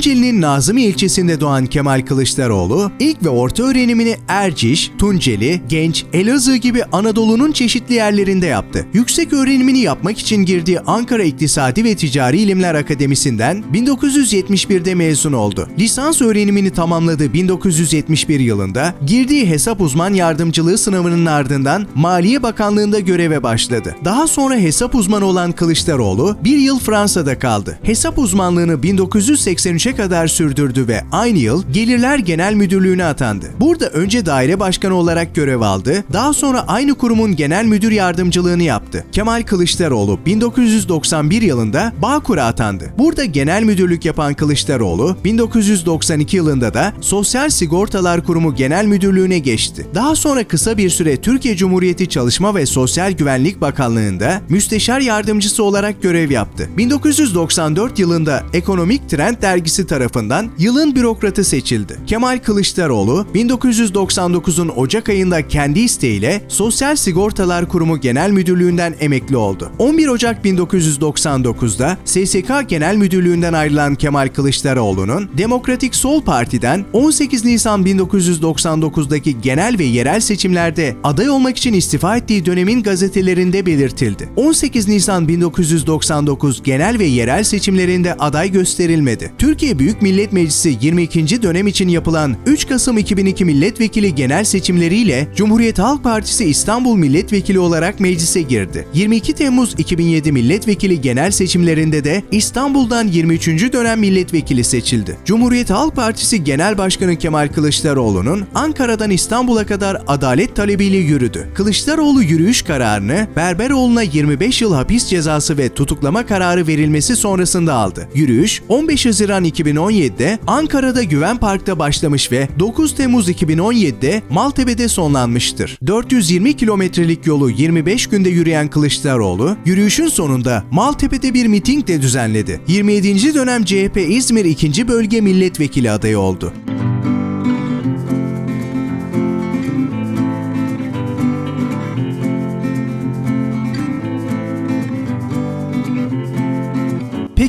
Tunceli'nin Nazımı ilçesinde doğan Kemal Kılıçdaroğlu, ilk ve orta öğrenimini Erciş, Tunceli, Genç, Elazığ gibi Anadolu'nun çeşitli yerlerinde yaptı. Yüksek öğrenimini yapmak için girdiği Ankara İktisadi ve Ticari İlimler Akademisi'nden 1971'de mezun oldu. Lisans öğrenimini tamamladığı 1971 yılında girdiği hesap uzman yardımcılığı sınavının ardından Maliye Bakanlığı'nda göreve başladı. Daha sonra hesap uzmanı olan Kılıçdaroğlu bir yıl Fransa'da kaldı. Hesap uzmanlığını 1983'e kadar sürdürdü ve aynı yıl Gelirler Genel Müdürlüğü'ne atandı. Burada önce daire başkanı olarak görev aldı, daha sonra aynı kurumun genel müdür yardımcılığını yaptı. Kemal Kılıçdaroğlu 1991 yılında Bağkur'a atandı. Burada genel müdürlük yapan Kılıçdaroğlu 1992 yılında da Sosyal Sigortalar Kurumu Genel Müdürlüğü'ne geçti. Daha sonra kısa bir süre Türkiye Cumhuriyeti Çalışma ve Sosyal Güvenlik Bakanlığı'nda müsteşar yardımcısı olarak görev yaptı. 1994 yılında Ekonomik Trend dergisi tarafından yılın bürokratı seçildi. Kemal Kılıçdaroğlu 1999'un Ocak ayında kendi isteğiyle Sosyal Sigortalar Kurumu Genel Müdürlüğü'nden emekli oldu. 11 Ocak 1999'da SSK Genel Müdürlüğü'nden ayrılan Kemal Kılıçdaroğlu'nun Demokratik Sol Parti'den 18 Nisan 1999'daki genel ve yerel seçimlerde aday olmak için istifa ettiği dönemin gazetelerinde belirtildi. 18 Nisan 1999 genel ve yerel seçimlerinde aday gösterilmedi. Türkiye Büyük Millet Meclisi 22. dönem için yapılan 3 Kasım 2002 milletvekili genel seçimleriyle Cumhuriyet Halk Partisi İstanbul Milletvekili olarak meclise girdi. 22 Temmuz 2007 milletvekili genel seçimlerinde de İstanbul'dan 23. dönem milletvekili seçildi. Cumhuriyet Halk Partisi Genel Başkanı Kemal Kılıçdaroğlu'nun Ankara'dan İstanbul'a kadar adalet talebiyle yürüdü. Kılıçdaroğlu yürüyüş kararını Berberoğlu'na 25 yıl hapis cezası ve tutuklama kararı verilmesi sonrasında aldı. Yürüyüş 15 Haziran 2017'de Ankara'da Güven Park'ta başlamış ve 9 Temmuz 2017'de Maltepe'de sonlanmıştır. 420 kilometrelik yolu 25 günde yürüyen Kılıçdaroğlu, yürüyüşün sonunda Maltepe'de bir miting de düzenledi. 27. dönem CHP İzmir 2. Bölge Milletvekili adayı oldu.